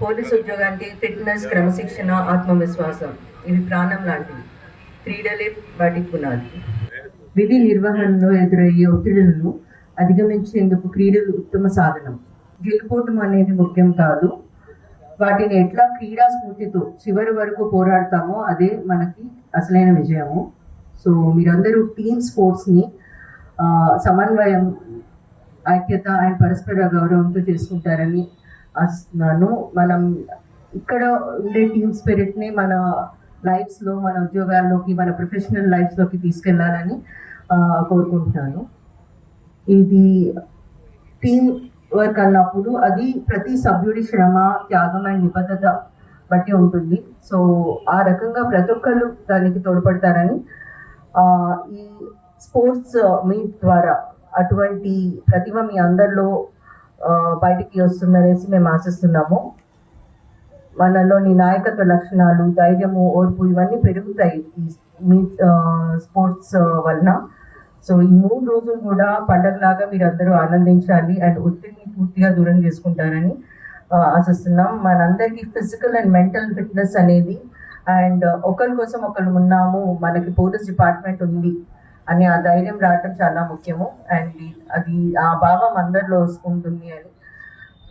Police ఉద్యోగానికి fitness క్రమశిక్షణ ఆత్మవిశ్వాసం ఇవి ప్రాణం లాంటివి. క్రీడలే వాటికి పునాది. విధి నిర్వహణలో ఎదురయ్యే ఒత్తిడులను అధిగమించేందుకు క్రీడలు ఉత్తమ సాధనం. గెలుపోవటం అనేది ముఖ్యం కాదు. వాటిని ఎట్లా క్రీడా స్ఫూర్తితో చివరి వరకు పోరాడతామో అదే మనకి అసలైన విజయము. సో మీరందరూ టీమ్ స్పోర్ట్స్ని సమన్వయం ఐక్యత అండ్ పరస్పర గౌరవంతో చేసుకుంటారని ఆశిస్తున్నాను మనం ఇక్కడ ఉండే టీమ్ స్పిరిట్ని మన లైఫ్స్లో మన ఉద్యోగాల్లోకి మన ప్రొఫెషనల్ లైఫ్స్లోకి తీసుకెళ్ళాలని కోరుకుంటున్నాను. ఇది టీమ్ వర్క్ అన్నప్పుడు అది ప్రతి సభ్యుడి శ్రమ త్యాగం అండ్ నిబద్ధత బట్టి ఉంటుంది. సో ఆ రకంగా ప్రతి ఒక్కరు దానికి తోడ్పడతారని ఈ స్పోర్ట్స్ మీట్ ద్వారా అటువంటి ప్రతిభ మీ అందరిలో బయటికి వస్తుందనేసి మేము ఆశిస్తున్నాము. మనలోని నాయకత్వ లక్షణాలు ధైర్యము ఓర్పు ఇవన్నీ పెరుగుతాయి మీ స్పోర్ట్స్ వలన. సో ఈ మూడు రోజులు కూడా పండగలాగా మీరు అందరూ ఆనందించాలి అండ్ ఒత్తిడిని పూర్తిగా దూరం చేసుకుంటారని ఆశిస్తున్నాం. మనందరికీ ఫిజికల్ అండ్ మెంటల్ ఫిట్నెస్ అనేది అండ్ ఒకరి కోసం ఒకరు ఉన్నాము. మనకి పోలీస్ డిపార్ట్మెంట్ ఉంది. అని ఆ ధైర్యం రావటం చాలా ముఖ్యము. అండ్ అది ఆ భావం అందరిలో ఉంటుంది అని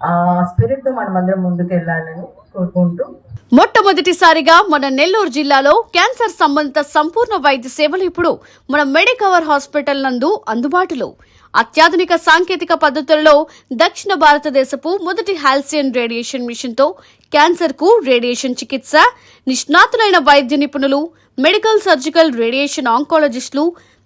ఆ స్పిరిట్తో మనం అందరం ముందుకు వెళ్ళాలని కోరుకుంటూ. మొట్టమొదటిసారిగా మన నెల్లూరు జిల్లాలో క్యాన్సర్ సంబంధిత సంపూర్ణ వైద్య సేవలు ఇప్పుడు మన మెడికవర్ హాస్పిటల్ నందు అందుబాటులో. అత్యాధునిక సాంకేతిక పద్ధతులలో దక్షిణ భారతదేశపు మొదటి హాల్సియన్ రేడియేషన్ మిషన్తో క్యాన్సర్కు రేడియేషన్ చికిత్స నిష్ణాతులైన వైద్య నిపుణులు మెడికల్ సర్జికల్ రేడియేషన్ ఆంకాలజిస్టులు